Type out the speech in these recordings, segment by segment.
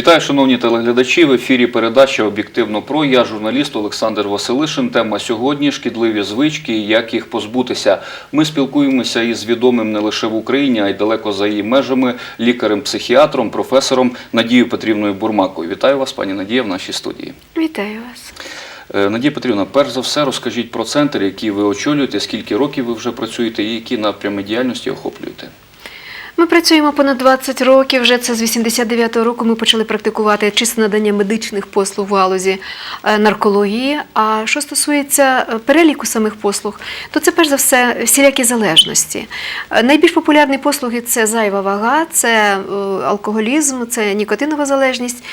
Вітаю, шановні телеглядачі. В ефірі передача Об'єктивно про. Я журналіст Олександр Василишин. Тема сьогодні шкідливі звички і як їх позбутися. Ми спілкуємося із відомим не лише в Україні, а й далеко за її межами лікарем-психіатром, професором Надією Петрівною Бурмакою. Вітаю вас, пані Надія, в нашій студії. Вітаю вас. Е, Надія Петрівна, перш за все, розкажіть про центр, який ви очолюєте, скільки років ви вже працюєте і які напрями діяльності охоплюєте. Ми працюємо понад 20 років. Вже це з 89-го року ми почали практикувати чисте надання медичних послуг в галузі е, наркології. А що стосується е, переліку самих послуг, то це перш за все всілякі залежності. Е, Найбільш популярні послуги це зайва вага, це алкоголізм, це нікотинова залежність.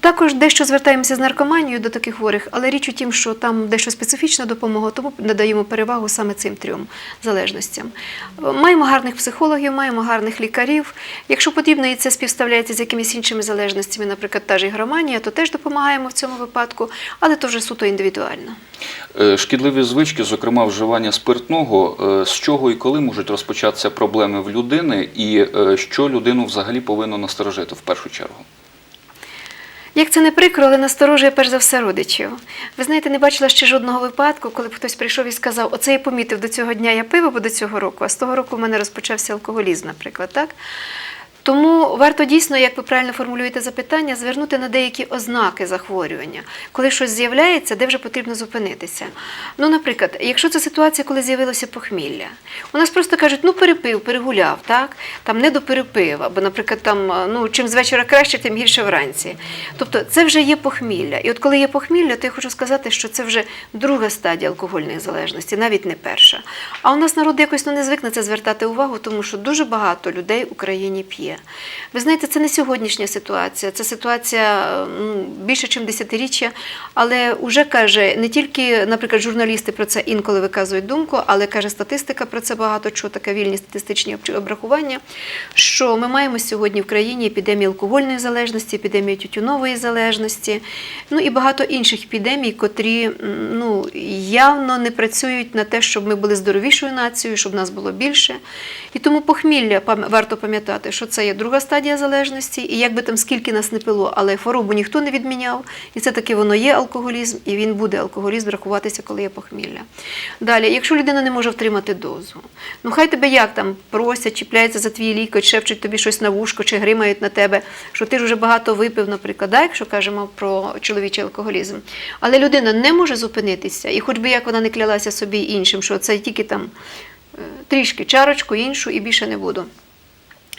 Також дещо звертаємося з наркоманією до таких хворих, але річ у тім, що там дещо специфічна допомога, тому надаємо перевагу саме цим трьом залежностям. Маємо гарних психологів, маємо гарних лікарів. Якщо потрібно, і це співставляється з якимись іншими залежностями, наприклад, та ж ігроманія, то теж допомагаємо в цьому випадку, але то вже суто індивідуально. Е, Шкідливі звички, зокрема вживання спиртного, е, з чого і коли можуть розпочатися проблеми в людини, і е, що людину взагалі повинно насторожити в першу чергу? Як це не прикро, але насторожує перш за все родичів. Ви знаєте, не бачила ще жодного випадку, коли б хтось прийшов і сказав, оце я помітив до цього дня я пиво, бо до цього року, а з того року в мене розпочався алкоголізм, наприклад, так? Тому варто дійсно, як ви правильно формулюєте запитання, звернути на деякі ознаки захворювання, коли щось з'являється, де вже потрібно зупинитися. Ну, наприклад, якщо це ситуація, коли з'явилося похмілля, у нас просто кажуть, ну перепив, перегуляв, так там не доперепив, або, наприклад, там ну чим з вечора краще, тим гірше вранці. Тобто це вже є похмілля. І от коли є похмілля, то я хочу сказати, що це вже друга стадія алкогольної залежності, навіть не перша. А у нас народ якось ну, не звик на це звертати увагу, тому що дуже багато людей в Україні п'є. Ви знаєте, це не сьогоднішня ситуація, це ситуація більше, ніж десятиріччя, але вже каже не тільки, наприклад, журналісти про це інколи виказують думку, але каже статистика про це багато, що таке вільні статистичні обрахування, що ми маємо сьогодні в країні епідемію алкогольної залежності, епідемію тютюнової залежності, ну і багато інших епідемій, котрі ну, явно не працюють на те, щоб ми були здоровішою нацією, щоб нас було більше. І тому похмілля варто пам'ятати, що це є друга стадія залежності, і як би там скільки нас не пило, але хворобу ніхто не відміняв, і це таки воно є алкоголізм, і він буде алкоголізм рахуватися, коли є похмілля. Далі, якщо людина не може втримати дозу, ну хай тебе як там просять, чіпляються за твій лікоть, шепчуть тобі щось на вушко чи гримають на тебе, що ти ж вже багато випив, наприклад, да, якщо кажемо про чоловічий алкоголізм. Але людина не може зупинитися, і хоч би як вона не клялася собі іншим, що це тільки там е, трішки чарочку іншу і більше не буду.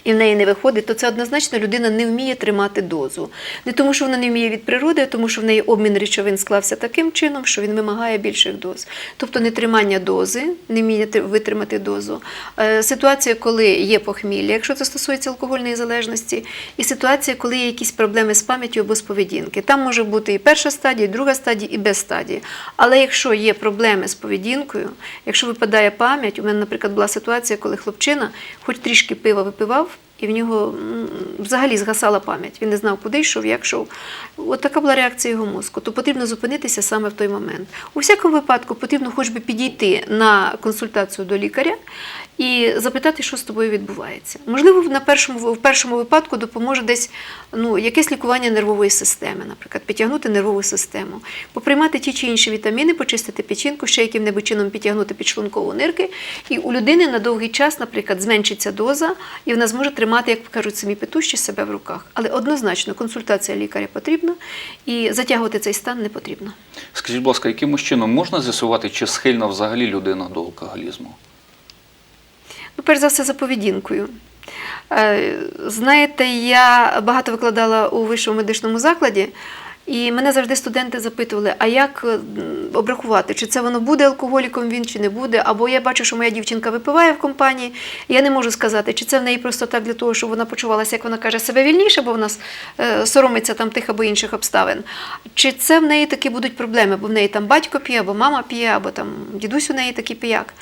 І в неї не виходить, то це однозначно людина не вміє тримати дозу. Не тому, що вона не вміє від природи, а тому що в неї обмін речовин склався таким чином, що він вимагає більших доз. Тобто нетримання дози, не ти- витримати дозу. Е, Ситуація, коли є похмілля, якщо це стосується алкогольної залежності, і ситуація, коли є якісь проблеми з пам'яттю або з поведінки. Там може бути і перша стадія, і друга стадія, і без стадії. Але якщо є проблеми з поведінкою, якщо випадає пам'ять, у мене, наприклад, була ситуація, коли хлопчина хоч трішки пива випивав, і в нього взагалі згасала пам'ять. Він не знав, куди йшов, як йшов. От така була реакція його мозку. То потрібно зупинитися саме в той момент. У всякому випадку потрібно хоч би підійти на консультацію до лікаря і запитати, що з тобою відбувається. Можливо, на першому, в першому випадку допоможе десь ну, якесь лікування нервової системи, наприклад, підтягнути нервову систему, поприймати ті чи інші вітаміни, почистити печінку, ще яким-небудь чином підтягнути підшлункову нирки. І у людини на довгий час, наприклад, зменшиться доза, і вона зможе тримати, як кажуть самі петущі, себе в руках. Але однозначно консультація лікаря потрібна і затягувати цей стан не потрібно. Скажіть, будь ласка, якимось чином можна з'ясувати, чи схильна взагалі людина до алкоголізму? Ну, перш за все, за поведінкою. Е, Знаєте, я багато викладала у вищому медичному закладі, і мене завжди студенти запитували, а як е, обрахувати, чи це воно буде алкоголіком він, чи не буде. Або я бачу, що моя дівчинка випиває в компанії, і я не можу сказати, чи це в неї просто так для того, щоб вона почувалася, як вона каже, себе вільніше, бо вона е, соромиться там тих або інших обставин. Чи це в неї такі будуть проблеми, бо в неї там батько п'є, або мама п'є, або там дідусь у неї такий пияк.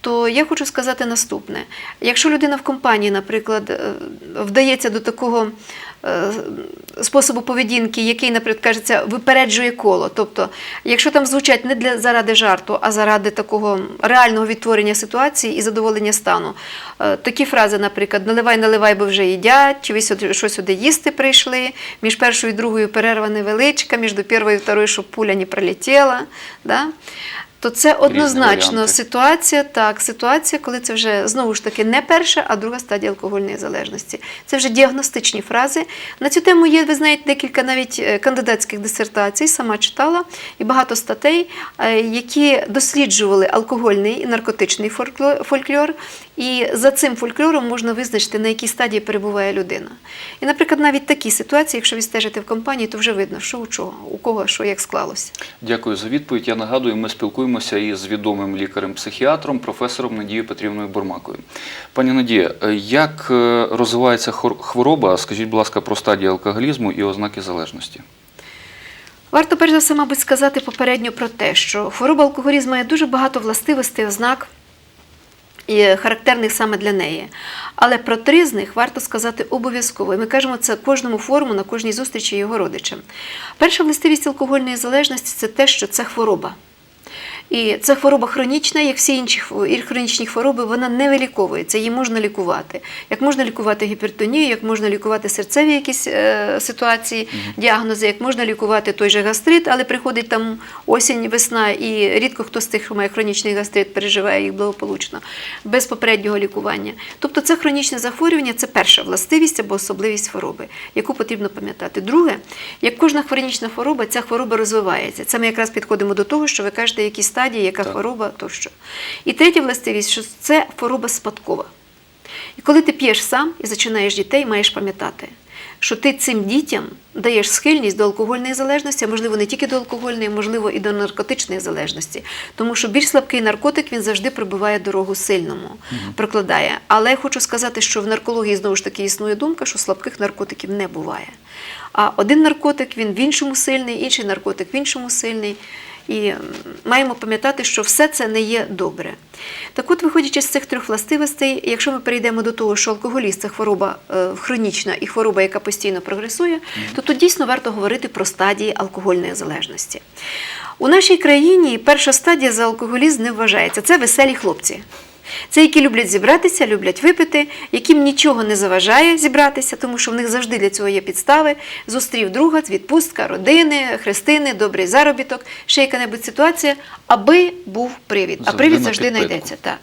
То я хочу сказати наступне: якщо людина в компанії, наприклад, е, вдається до такого е, способу поведінки, який, наприклад, кажеться, випереджує коло. Тобто, якщо там звучать не для заради жарту, а заради такого реального відтворення ситуації і задоволення стану, е, такі фрази, наприклад, наливай, наливай, бо вже їдять, чи ви сюди, що сюди їсти прийшли, між першою і другою перерва невеличка, між першою і второю, щоб пуля не пролетіла. Да? То це однозначно ситуація, так, ситуація, коли це вже знову ж таки не перша, а друга стадія алкогольної залежності. Це вже діагностичні фрази. На цю тему є, ви знаєте, декілька навіть е, кандидатських дисертацій, сама читала, і багато статей, е, які досліджували алкогольний і наркотичний фольклор. І за цим фольклором можна визначити, на якій стадії перебуває людина. І, наприклад, навіть такі ситуації, якщо ви стежите в компанії, то вже видно, що у чого, у кого що як склалося. Дякую за відповідь. Я нагадую, ми спілкуємося із відомим лікарем-психіатром, професором Надією Петрівною Бурмакою. Пані Надія, е, як е, розвивається хвороба? Скажіть, будь ласка, про стадії алкоголізму і ознаки залежності. Варто перш за все, мабуть, сказати попередньо про те, що хвороба алкоголізму має дуже багато властивостей, ознак характерних саме для неї. Але про три з них варто сказати обов'язково. І ми кажемо це кожному форуму на кожній зустрічі його родичам. Перша властивість алкогольної залежності це те, що це хвороба. І це хвороба хронічна, як всі інші хронічні хвороби, вона не виліковується, її можна лікувати. Як можна лікувати гіпертонію, як можна лікувати серцеві якісь е, ситуації, діагнози, як можна лікувати той же гастрит, але приходить там осінь, весна, і рідко хто з тих, хто має хронічний гастрит, переживає їх благополучно, без попереднього лікування. Тобто це хронічне захворювання це перша властивість або особливість хвороби, яку потрібно пам'ятати. Друге, як кожна хронічна хвороба, ця хвороба розвивається. Це ми якраз підходимо до того, що ви кажете, які стадії, яка Так. хвороба тощо. І третя властивість, що це хвороба спадкова. І коли ти п'єш сам і зачинаєш дітей, маєш пам'ятати, що ти цим дітям даєш схильність до алкогольної залежності, а можливо не тільки до алкогольної, можливо, і до наркотичної залежності. Тому що більш слабкий наркотик він завжди пробиває дорогу сильному, прокладає. Але я хочу сказати, що в наркології знову ж таки існує думка, що слабких наркотиків не буває. А один наркотик він в іншому сильний, інший наркотик в іншому сильний. І маємо пам'ятати, що все це не є добре. Так от, виходячи з цих трьох властивостей, якщо ми перейдемо до того, що алкоголіст це хвороба е, хронічна і хвороба, яка постійно прогресує, то тут дійсно варто говорити про стадії алкогольної залежності. У нашій країні перша стадія за алкоголізм не вважається. Це веселі хлопці. Це які люблять зібратися, люблять випити, яким нічого не заважає зібратися, тому що в них завжди для цього є підстави. Зустрів друга, відпустка, родини, хрестини, добрий заробіток, ще яка-небудь ситуація, аби був привід. А привід завжди знайдеться. Так.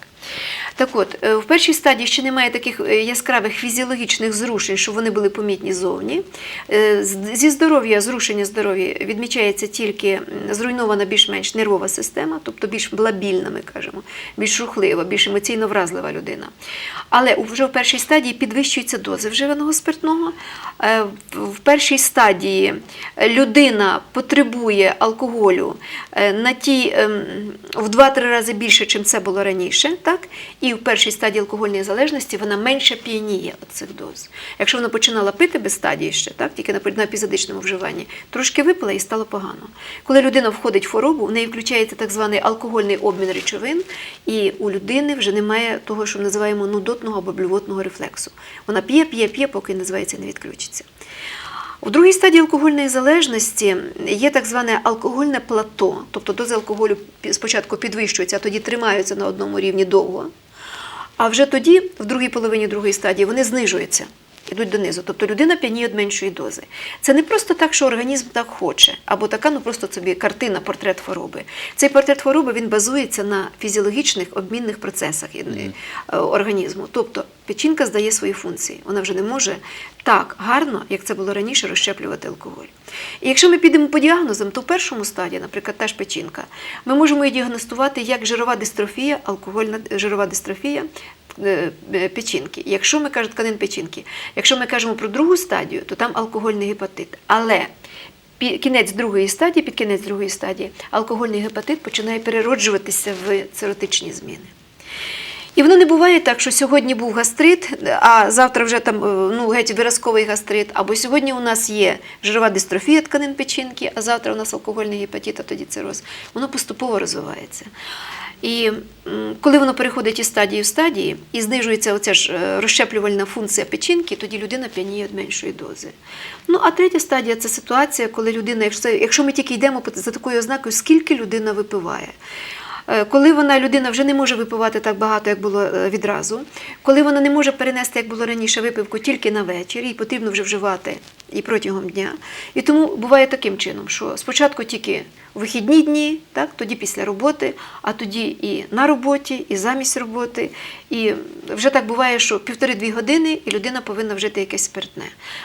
Так от, е, в першій стадії ще немає таких е, яскравих фізіологічних зрушень, щоб вони були помітні зовні. Е, Зі здоров'я, зрушення здоров'я відмічається тільки зруйнована більш-менш нервова система, тобто більш лабільна, ми кажемо, більш рухлива, більш емоційно вразлива людина. Але вже в першій стадії підвищуються дози вживаного спиртного. В- першій стадії людина потребує алкоголю на тій ем, в 2-3 рази більше, чим це було раніше, так? І в першій стадії алкогольної залежності вона менше п'яніє цих доз. Якщо вона починала пити без стадії ще, так, тільки на, епізодичному вживанні, трошки випила і стало погано. Коли людина входить в хворобу, в неї включається так званий алкогольний обмін речовин, і у людини вже немає того, що ми називаємо нудотного або блювотного рефлексу. Вона п'є, п'є, п'є, поки називається не відключиться. У другій стадії алкогольної залежності є так зване алкогольне плато, тобто дози алкоголю спочатку підвищуються, а тоді тримаються на одному рівні довго. А вже тоді, в другій половині другої стадії, вони знижуються, йдуть донизу. Тобто людина п'яніє від меншої дози. Це не просто так, що організм так хоче, або така, ну просто собі картина, портрет хвороби. Цей портрет хвороби він базується на фізіологічних обмінних процесах е, організму. Тобто печінка здає свої функції. Вона вже не може так гарно, як це було раніше, розщеплювати алкоголь. І якщо ми підемо по діагнозам, то в першому стадії, наприклад, та ж печінка, ми можемо її діагностувати як жирова дистрофія, алкогольна жирова дистрофія печінки. Якщо ми кажемо тканин печінки, якщо ми кажемо про другу стадію, то там алкогольний гепатит. Але кінець другої стадії, під кінець другої стадії, алкогольний гепатит починає перероджуватися в циротичні зміни. І воно не буває так, що сьогодні був гастрит, а завтра вже там е, ну, геть виразковий гастрит, або сьогодні у нас є жирова дистрофія тканин печінки, а завтра у нас алкогольний гепатит, а тоді цироз. Воно поступово розвивається. І коли воно переходить із стадії в стадії і знижується оця ж е, розщеплювальна функція печінки, тоді людина п'яніє від меншої дози. Ну а третя стадія це ситуація, коли людина, якщо, якщо ми тільки йдемо за такою ознакою, скільки людина випиває. Е, Коли вона людина вже не може випивати так багато, як було е, відразу, коли вона не може перенести, як було раніше, випивку тільки на вечір, їй потрібно вже вживати і протягом дня. І тому буває таким чином, що спочатку тільки у вихідні дні, так, тоді після роботи, а тоді і на роботі, і замість роботи. І вже так буває, що півтори-дві години і людина повинна вжити якесь спиртне.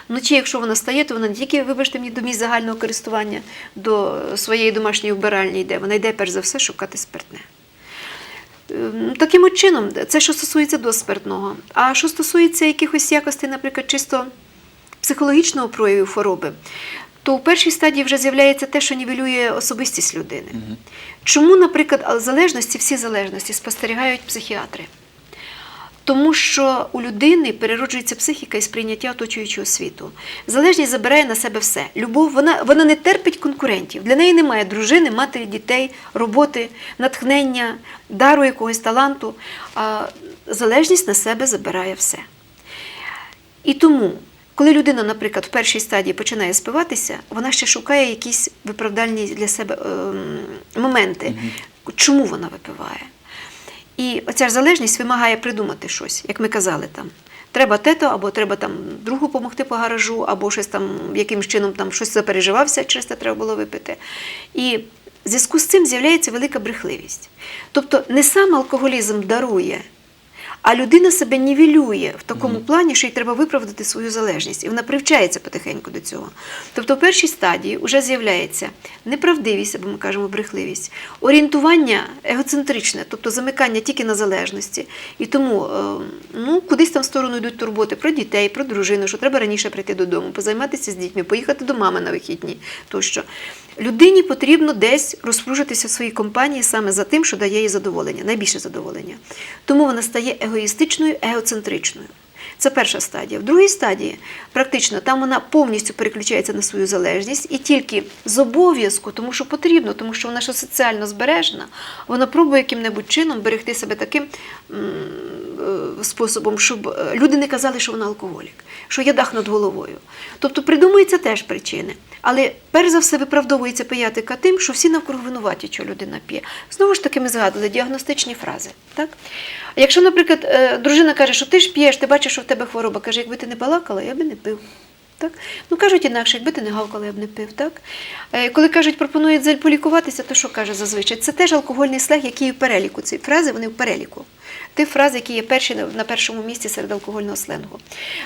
Вночі, якщо вона стає, то вона не тільки, вибачте мені, до місць загального користування, до своєї домашньої вбиральні йде, вона йде перш за все шукати спиртне. Ем, Таким от чином, це що стосується до спиртного. А що стосується якихось якостей, наприклад, чисто психологічного прояву хвороби, то у першій стадії вже з'являється те, що нівелює особистість людини. Чому, наприклад, залежності, всі залежності спостерігають психіатри? Тому що у людини перероджується психіка і сприйняття оточуючого світу. Залежність забирає на себе все. Любов, вона, вона не терпить конкурентів. Для неї немає дружини, матері, дітей, роботи, натхнення, дару якогось таланту. А залежність на себе забирає все. І тому, коли людина, наприклад, в першій стадії починає спиватися, вона ще шукає якісь виправдальні для себе ем, моменти, чому вона випиває. І оця ж залежність вимагає придумати щось, як ми казали там. Треба тето, або треба там другу допомогти по гаражу, або щось там якимось чином там щось запереживався, через це треба було випити. І в зв'язку з цим з'являється велика брехливість. Тобто не сам алкоголізм дарує, а людина себе нівелює в такому плані, що їй треба виправдати свою залежність. І вона привчається потихеньку до цього. Тобто в першій стадії вже з'являється неправдивість, або ми кажемо брехливість, орієнтування егоцентричне, тобто замикання тільки на залежності. І тому е, ну, кудись там в сторону йдуть турботи про дітей, про дружину, що треба раніше прийти додому, позайматися з дітьми, поїхати до мами на вихідні тощо. Людині потрібно десь розпружитися в своїй компанії саме за тим, що дає їй задоволення, найбільше задоволення. Тому вона стає егоїстичною, егоцентричною. Це перша стадія. В другій стадії, практично, там вона повністю переключається на свою залежність і тільки з обов'язку, тому що потрібно, тому що вона ще соціально збережена, вона пробує яким-небудь чином берегти себе таким е, способом, щоб е, люди не казали, що вона алкоголік, що є дах над головою. Тобто придумуються теж причини. Але перш за все виправдовується пиятика тим, що всі навкруг винуваті, що людина п'є. Знову ж таки, ми згадували діагностичні фрази. Так? Якщо, наприклад, е, дружина каже, що ти ж п'єш, ти бачиш, що в тебе хвороба, каже, якби ти не балакала, я би не пив. Так? Ну, кажуть інакше, якби ти не гавкала, я б не пив. Так? Е, Коли кажуть, пропонують зель полікуватися, то що каже зазвичай? Це теж алкогольний слег, який в переліку. Ці фрази вони в переліку. Тих фраз, які є перші на- першому місці серед алкогольного сленгу.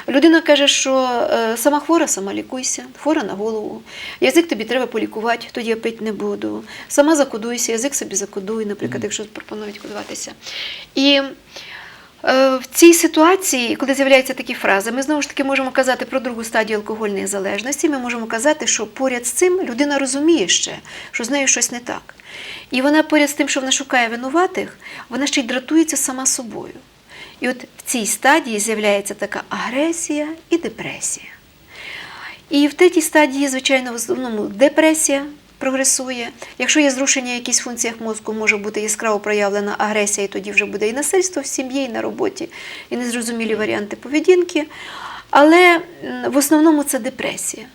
Людина каже, що е, сама хвора, сама лікуйся, хвора на голову. Язик тобі треба полікувати, тоді я пити не буду. Сама закодуйся, язик собі закодуй, наприклад, якщо пропонують кодуватися. І В цій ситуації, коли з'являються такі фрази, ми знову ж таки можемо казати про другу стадію алкогольної залежності. Ми можемо казати, що поряд з цим людина розуміє ще, що з нею щось не так. І вона поряд з тим, що вона шукає винуватих, вона ще й дратується сама собою. І от в цій стадії з'являється така агресія і депресія. І в третій стадії, звичайно, в основному депресія прогресує. Якщо є зрушення в якихось функціях мозку, може бути яскраво проявлена агресія, і тоді вже буде і насильство в сім'ї, і на роботі, і незрозумілі варіанти поведінки. Але в основному це депресія.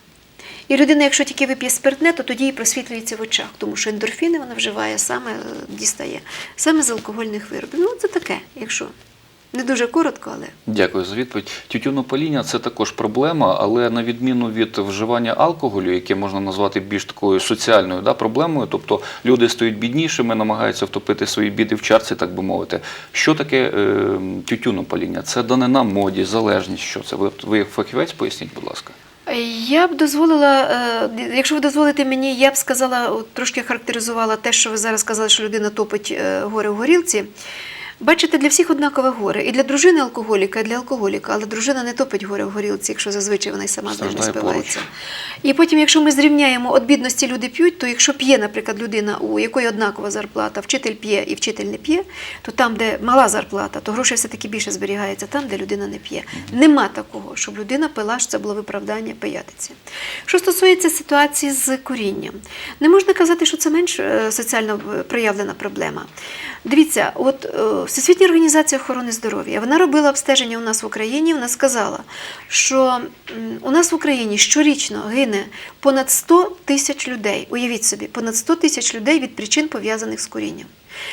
І людина, якщо тільки вип'є спиртне, то тоді їй просвітлюється в очах, тому що ендорфіни вона вживає саме е, дістає, саме з алкогольних виробів. Ну, це таке, якщо не дуже коротко, але. Дякую за відповідь. Тютюнопаління це також проблема, але на відміну від вживання алкоголю, яке можна назвати більш такою соціальною да, проблемою, тобто люди стають біднішими, намагаються втопити свої біди в чарці, так би мовити. Що таке е, тютюнопаління? Це данина моді, залежність. Що це? Ви, ви як фахівець поясніть, будь ласка. Я б дозволила, е, якщо ви дозволите мені, я б сказала, трошки характеризувала те, що ви зараз сказали, що людина топить е, горе в горілці. Бачите, для всіх однакове горе. І для дружини алкоголіка, і для алкоголіка, але дружина не топить горе в горілці, якщо зазвичай вона й сама з ним не спивається. І потім, якщо ми зрівняємо від бідності люди п'ють, то якщо п'є, наприклад, людина, у якої однакова зарплата, вчитель п'є і вчитель не п'є, то там, де мала зарплата, то грошей все-таки більше зберігається там, де людина не п'є. Нема такого, щоб людина пила, що це було виправдання пиятиці. Що стосується ситуації з курінням, не можна казати, що це менш е, соціально е, проявлена проблема. Дивіться, от е, Всесвітня організація охорони здоров'я вона робила обстеження у нас в Україні. Вона сказала, що у нас в Україні щорічно гине понад 100 тисяч людей. Уявіть собі, понад 100 тисяч людей від причин пов'язаних з курінням.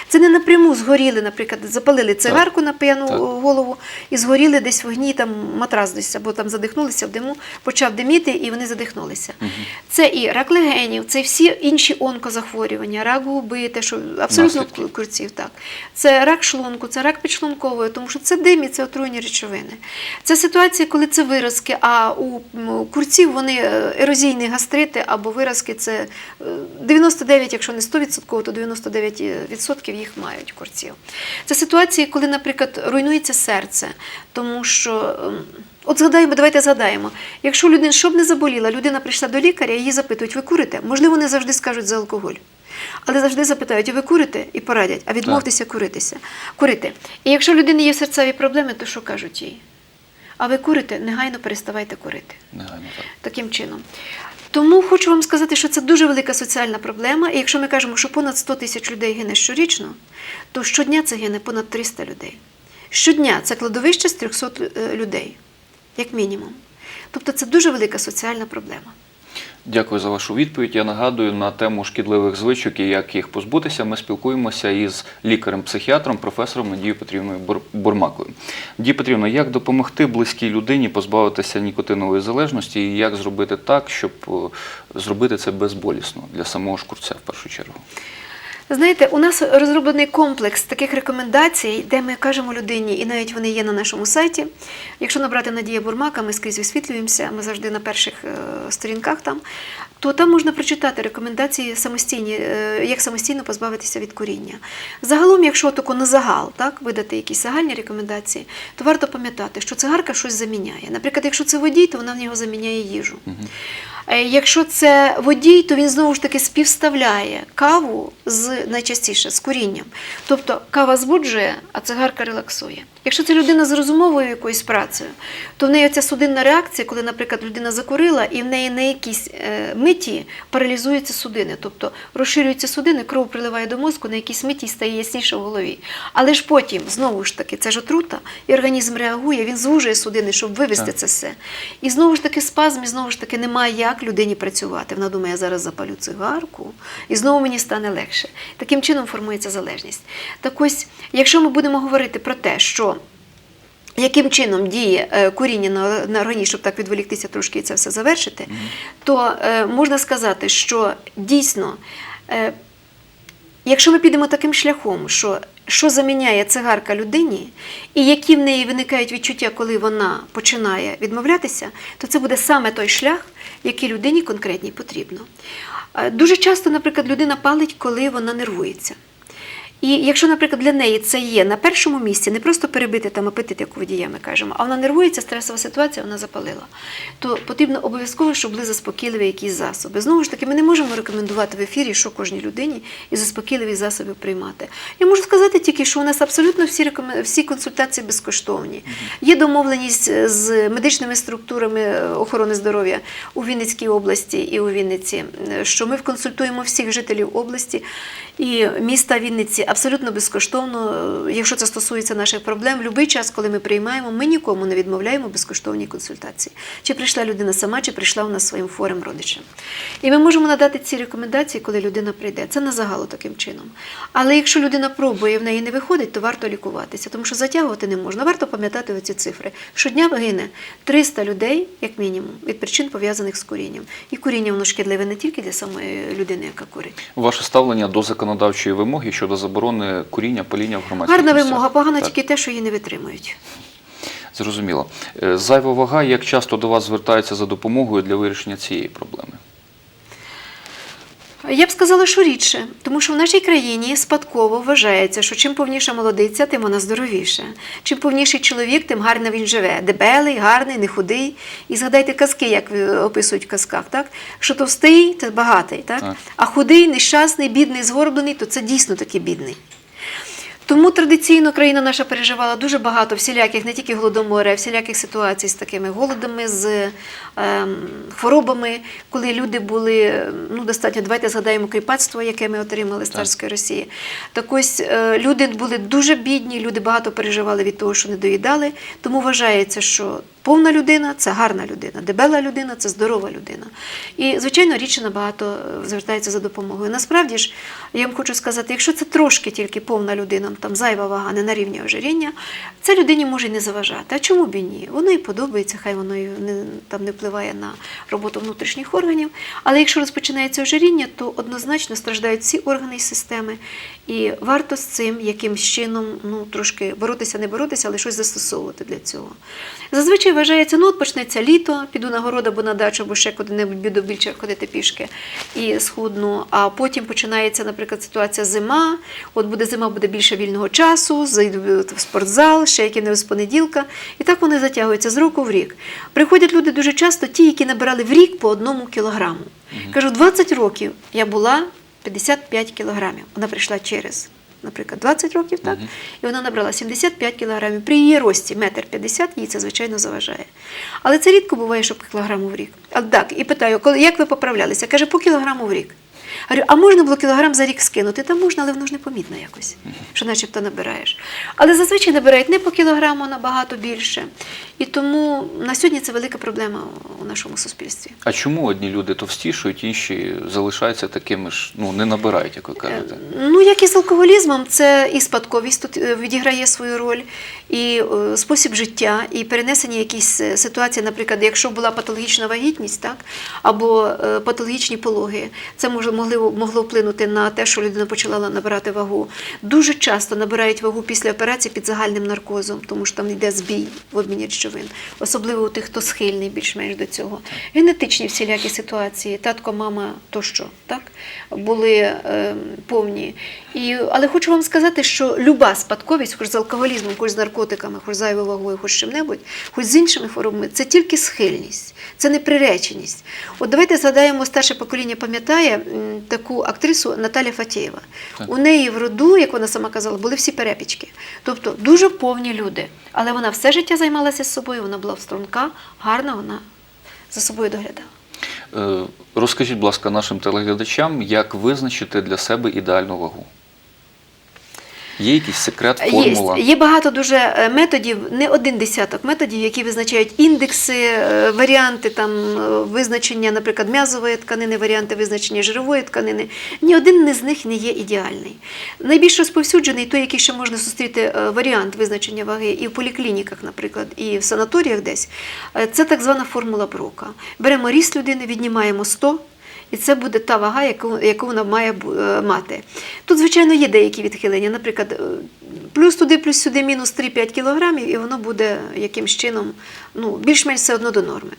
Це не напряму згоріли, наприклад, запалили цигарку на п'яну е, голову і згоріли десь в вогні, там матрас десь або там задихнулися в диму, почав диміти і вони задихнулися. Це і рак легенів, це і всі інші онкозахворювання, рак губи, те, що абсолютно курців, так. Це рак шлунку, це рак підшлункової, тому що це дим і це отруйні речовини. Це ситуація, коли це виразки, а у курців вони е, ерозійні гастрити або виразки це е, 99, якщо не 100%, то 99% їх мають курців. Це ситуації, коли, наприклад, руйнується серце, тому що. ем, От згадаємо, давайте згадаємо. Якщо людина, щоб не заболіла, людина прийшла до лікаря, її запитують, ви курите? Можливо, не завжди скажуть за алкоголь. Але завжди запитають, ви курите і порадять, а відмовтеся куритися, курити. І якщо в людини є серцеві проблеми, то що кажуть їй? А ви курите, негайно переставайте курити. Негайно так. Таким чином. Тому хочу вам сказати, що це дуже велика соціальна проблема. І якщо ми кажемо, що понад 100 тисяч людей гине щорічно, то щодня це гине понад 300 людей. Щодня це кладовище з 300 е, людей, як мінімум. Тобто це дуже велика соціальна проблема. Дякую за вашу відповідь. Я нагадую на тему шкідливих звичок і як їх позбутися. Ми спілкуємося із лікарем-психіатром, професором Надією Петрівною Бурмакою. Надія Петрівна, як допомогти близькій людині позбавитися нікотинової залежності і як зробити так, щоб е, зробити це безболісно для самого шкурця в першу чергу? Знаєте, у нас розроблений комплекс таких рекомендацій, де ми кажемо людині, і навіть вони є на нашому сайті. Якщо набрати Надія Бурмака, ми скрізь висвітлюємося, ми завжди на перших е, сторінках там, то там можна прочитати рекомендації самостійні, е, як самостійно позбавитися від куріння. Загалом, якщо тако на загал так, видати якісь загальні рекомендації, то варто пам'ятати, що цигарка щось заміняє. Наприклад, якщо це водій, то вона в нього заміняє їжу. Е, Якщо це водій, то він знову ж таки співставляє каву з найчастіше з курінням. Тобто кава збуджує, а цигарка релаксує. Якщо це людина з розумовою якоюсь працею, то в неї ця судинна реакція, коли, наприклад, людина закурила, і в неї на якійсь е, миті паралізуються судини, тобто розширюються судини, кров приливає до мозку, на якійсь миті стає ясніше в голові. Але ж потім, знову ж таки, це ж отрута, і організм реагує, він звужує судини, щоб вивести Так. це все. І знову ж таки спазм, і знову ж таки немає як людині працювати. Вона думає, я зараз запалю цигарку, і знову мені стане легше. Таким чином формується залежність. Так ось, якщо ми будемо говорити про те, що яким чином діє е, куріння на, на організм, щоб так відволіктися трошки і це все завершити, то е, можна сказати, що дійсно. Е, Якщо ми підемо таким шляхом, що, що заміняє цигарка людині, і які в неї виникають відчуття, коли вона починає відмовлятися, то це буде саме той шлях, який людині конкретній потрібно. Е, Дуже часто, наприклад, людина палить, коли вона нервується. І якщо, наприклад, для неї це є на першому місці, не просто перебити там апетит, як у водія ми кажемо, а вона нервується, стресова ситуація, вона запалила, то потрібно обов'язково, щоб були заспокійливі якісь засоби. Знову ж таки, ми не можемо рекомендувати в ефірі, що кожній людині і заспокійливі засоби приймати. Я можу сказати тільки, що у нас абсолютно всі рекомен- всі консультації безкоштовні. Є домовленість з медичними структурами е, охорони здоров'я у Вінницькій області і у Вінниці, е, що ми консультуємо всіх жителів області і міста Вінниці абсолютно безкоштовно. Е, Якщо це стосується наших проблем, будь-який час, коли ми приймаємо, ми нікому не відмовляємо безкоштовні консультації. Чи прийшла людина сама, чи прийшла нас своїм хворим родичем. І ми можемо надати ці рекомендації, коли людина прийде. Це на загалу таким чином. Але якщо людина пробує, і в неї не виходить, то варто лікуватися, тому що затягувати не можна. Варто пам'ятати оці цифри. Щодня гине 300 людей, як мінімум, від причин пов'язаних з курінням. І куріння воно шкідливе не тільки для самої людини, яка курить. Ваше ставлення до законодавчої вимоги щодо заборони куріння, паління в громадських Гарна місцях? вимога, погано тільки те, що її не витримують. Зрозуміло. Е, Зайва вага, як часто до вас звертаються за допомогою для вирішення цієї проблеми? Я б сказала, що рідше, тому що в нашій країні спадково вважається, що чим повніша молодиця, тим вона здоровіша. Чим повніший чоловік, тим гарно він живе. Дебелий, гарний, не худий. І згадайте казки, як описують в казках, так? Що товстий це багатий, так? Так. а худий, нещасний, бідний, згорблений, то це дійсно таки бідний. Тому традиційно країна наша переживала дуже багато всіляких, не тільки голодомори, а всіляких ситуацій з такими голодами, з ем, хворобами, коли люди були ну, достатньо. Давайте згадаємо кріпацтво, яке ми отримали з царської Росії. Так ось е, люди були дуже бідні, люди багато переживали від того, що не доїдали. Тому вважається, що повна людина це гарна людина, дебела людина це здорова людина. І, звичайно, рідше набагато е, звертається за допомогою. Насправді ж, я вам хочу сказати, якщо це трошки тільки повна людина, там зайва вага, не на рівні ожиріння, це людині може й не заважати. А чому б і ні? Воно і подобається, хай воно і не, там не впливає на роботу внутрішніх органів. Але якщо розпочинається ожиріння, то однозначно страждають всі органи і системи. І варто з цим якимсь чином ну, трошки боротися, не боротися, але щось застосовувати для цього. Зазвичай вважається, ну от почнеться літо, піду на город або на дачу, або ще куди-небудь буду більше ходити пішки і схудну. А потім починається, наприклад, ситуація зима. От буде зима, буде більше вільного часу, зайду в спортзал, ще які-небудь з понеділка. І так вони затягуються з року в рік. Приходять люди дуже часто, ті, які набирали в рік по одному кілограму. Кажу, 20 років я була 55 кілограмів. Вона прийшла через. Наприклад, 20 років, так? І вона набрала 75 кілограмів. При її рості метр 50 їй це, звичайно, заважає. Але це рідко буває, що по кілограму в рік. А так, і питаю, коли, як ви поправлялися? Каже, по кілограму в рік. Говорю, а можна було кілограм за рік скинути? Та можна, але воно ж непомітно якось, що начебто набираєш. Але зазвичай набирають не по кілограму, а набагато більше. І тому на сьогодні це велика проблема у нашому суспільстві. А чому одні люди товстішують, інші залишаються такими ж, ну не набирають, як ви кажете? Ну, як і з алкоголізмом, це і спадковість тут е, відіграє свою роль, і е, спосіб життя, і перенесення якісь е, ситуації, наприклад, якщо була патологічна вагітність, так, або е, патологічні пологи, це може могли, могло вплинути на те, що людина почала набирати вагу. Дуже часто набирають вагу після операції під загальним наркозом, тому що там йде збій в обміні речовин, особливо у тих, хто схильний більш-менш до цього. Генетичні всілякі ситуації, татко, мама тощо, так, були е, повні. І, але хочу вам сказати, що люба спадковість, хоч з алкоголізмом, хоч з наркотиками, хоч зайвою вагою, хоч чим-небудь, хоч з іншими хворобами, це тільки схильність, це не приреченість. От давайте згадаємо, старше покоління пам'ятає таку актрису Наталя Фатєєва. Так. У неї в роду, як вона сама казала, були всі перепічки. Тобто дуже повні люди. Але вона все життя займалася собою, вона була струнка, гарна, вона за собою доглядала. Е, Розкажіть, будь ласка, нашим телеглядачам, як визначити для себе ідеальну вагу? Є якийсь секрет, формула? Є, є багато дуже е, методів, не один десяток методів, які визначають індекси, е, варіанти там е, визначення, наприклад, м'язової тканини, варіанти визначення жирової тканини. Ні один з них не є ідеальний. Найбільш розповсюджений той, який ще можна зустріти варіант визначення ваги і в поліклініках, наприклад, і в санаторіях десь. Це так звана формула Брока. Беремо ріст людини, віднімаємо 100, і це буде та вага, яку, яку вона має е, мати. Тут, звичайно, є деякі відхилення. Наприклад, е, плюс туди, плюс сюди, мінус 3-5 кілограмів, і воно буде якимсь чином ну, більш-менш все одно до норми.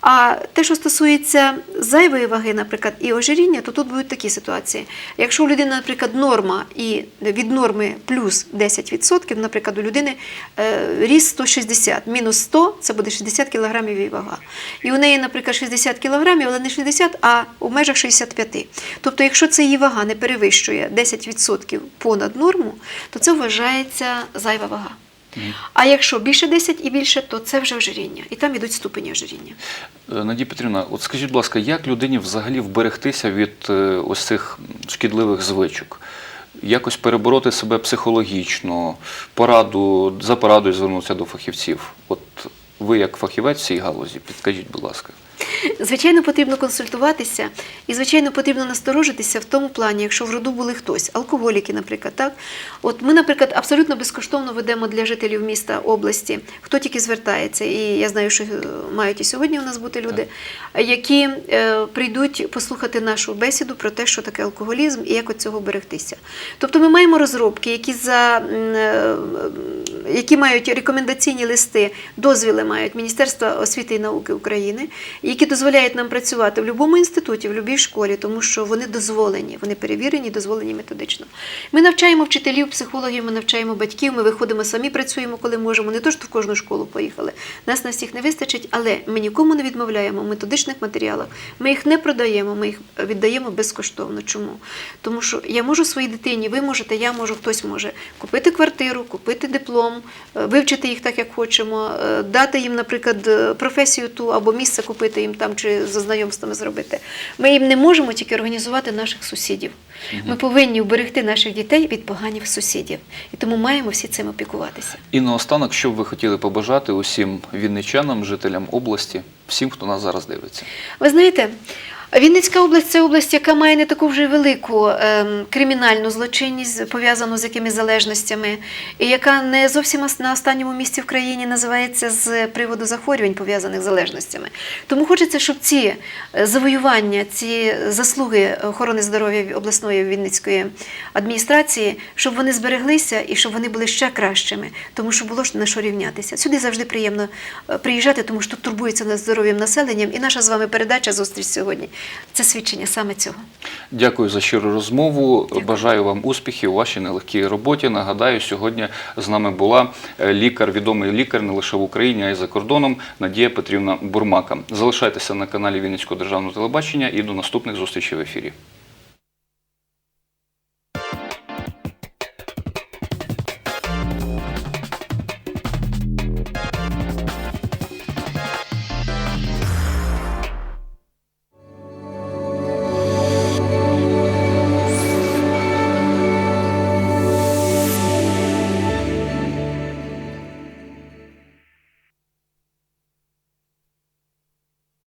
А те, що стосується зайвої ваги, наприклад, і ожиріння, то тут будуть такі ситуації. Якщо у людини, наприклад, норма і від норми плюс 10%, наприклад, у людини е, ріст 160, мінус 100 це буде 60 кг її вага. І у неї, наприклад, 60 кг, але не 60, а у межах 65. Тобто, якщо це її вага не перевищує 10% понад норму, то це вважається зайва вага. А якщо більше 10 і більше, то це вже ожиріння. І там йдуть ступені ожиріння. Е, Надія Петрівна, от скажіть, будь ласка, як людині взагалі вберегтися від е, ось цих шкідливих звичок? Якось перебороти себе психологічно, пораду, за порадою звернутися до фахівців. От ви як фахівець в цій галузі, підкажіть, будь ласка. Звичайно, потрібно консультуватися, і звичайно, потрібно насторожитися в тому плані, якщо в роду були хтось, алкоголіки, наприклад, так. От ми, наприклад, абсолютно безкоштовно ведемо для жителів міста області, хто тільки звертається, і я знаю, що е, мають і сьогодні у нас бути люди, які е, прийдуть послухати нашу бесіду про те, що таке алкоголізм і як від цього берегтися. Тобто ми маємо розробки, які за е, які мають рекомендаційні листи, дозвіли мають Міністерства освіти і науки України, які дозволяють нам працювати в будь-якому інституті, в будь-якій школі, тому що вони дозволені, вони перевірені, дозволені методично. Ми навчаємо вчителів, психологів, ми навчаємо батьків, ми виходимо самі працюємо, коли можемо. Не то, що в кожну школу поїхали. Нас на всіх не вистачить, але ми нікому не відмовляємо в методичних матеріалах. Ми їх не продаємо, ми їх віддаємо безкоштовно. Чому? Тому що я можу своїй дитині, ви можете, я можу, хтось може купити квартиру, купити диплом, е, вивчити їх так, як хочемо, е, дати їм, наприклад, е, професію ту або місце купити їм там чи за знайомствами зробити. Ми їм не можемо тільки організувати наших сусідів. Ми повинні вберегти наших дітей від поганів сусідів, і тому маємо всі цим опікуватися. І наостанок, що б ви хотіли побажати усім вінничанам, жителям області, всім, хто нас зараз дивиться? Ви знаєте, Вінницька область це область, яка має не таку вже велику ем, кримінальну злочинність, пов'язану з якимись залежностями, і яка не зовсім на останньому місці в країні називається з приводу захворювань, пов'язаних з залежностями. Тому хочеться, щоб ці е, завоювання, ці заслуги охорони здоров'я обласної Вінницької адміністрації, щоб вони збереглися і щоб вони були ще кращими, тому що було на що рівнятися. Сюди завжди приємно е, приїжджати, тому що тут турбується над здоров'ям населенням. І наша з вами передача зустріч сьогодні це свідчення саме цього. Дякую за щиру розмову. Дякую. Бажаю вам успіхів у вашій нелегкій роботі. Нагадаю, сьогодні з нами була е, лікар, відомий лікар не лише в Україні, а й за кордоном Надія Петрівна Бурмака. Залишайтеся на каналі Вінницького державного телебачення і до наступних зустрічей в ефірі.